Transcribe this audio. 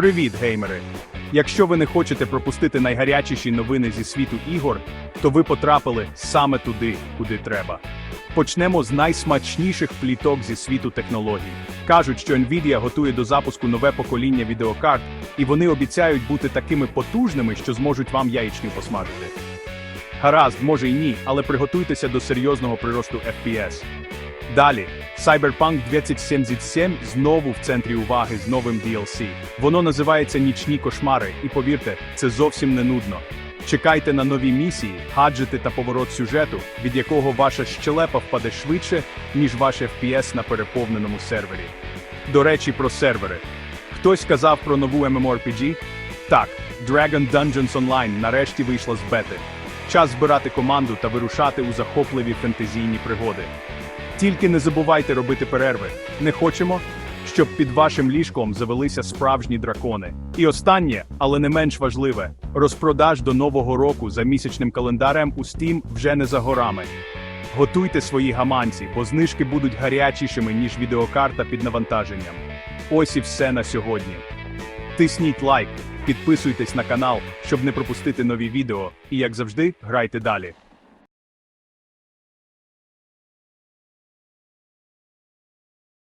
Привіт, геймери! Якщо ви не хочете пропустити найгарячіші новини зі світу ігор, то ви потрапили саме туди, куди треба. Почнемо з найсмачніших пліток зі світу технологій. Кажуть, що Nvidia готує до запуску нове покоління відеокарт, і вони обіцяють бути такими потужними, що зможуть вам яєчню посмажити. Гаразд, може й ні, але приготуйтеся до серйозного приросту FPS. Далі, Cyberpunk 2077 знову в центрі уваги з новим DLC. Воно називається Нічні кошмари, і повірте, це зовсім не нудно. Чекайте на нові місії, гаджети та поворот сюжету, від якого ваша щелепа впаде швидше, ніж ваш FPS на переповненому сервері. До речі, про сервери. Хтось казав про нову MMORPG? Так, Dragon Dungeons Online нарешті вийшла з бети. Час збирати команду та вирушати у захопливі фентезійні пригоди. Тільки не забувайте робити перерви. Не хочемо, щоб під вашим ліжком завелися справжні дракони. І останнє, але не менш важливе, розпродаж до нового року за місячним календарем у Steam вже не за горами. Готуйте свої гаманці, бо знижки будуть гарячішими, ніж відеокарта під навантаженням. Ось і все на сьогодні. Тисніть лайк, підписуйтесь на канал, щоб не пропустити нові відео, і як завжди, грайте далі.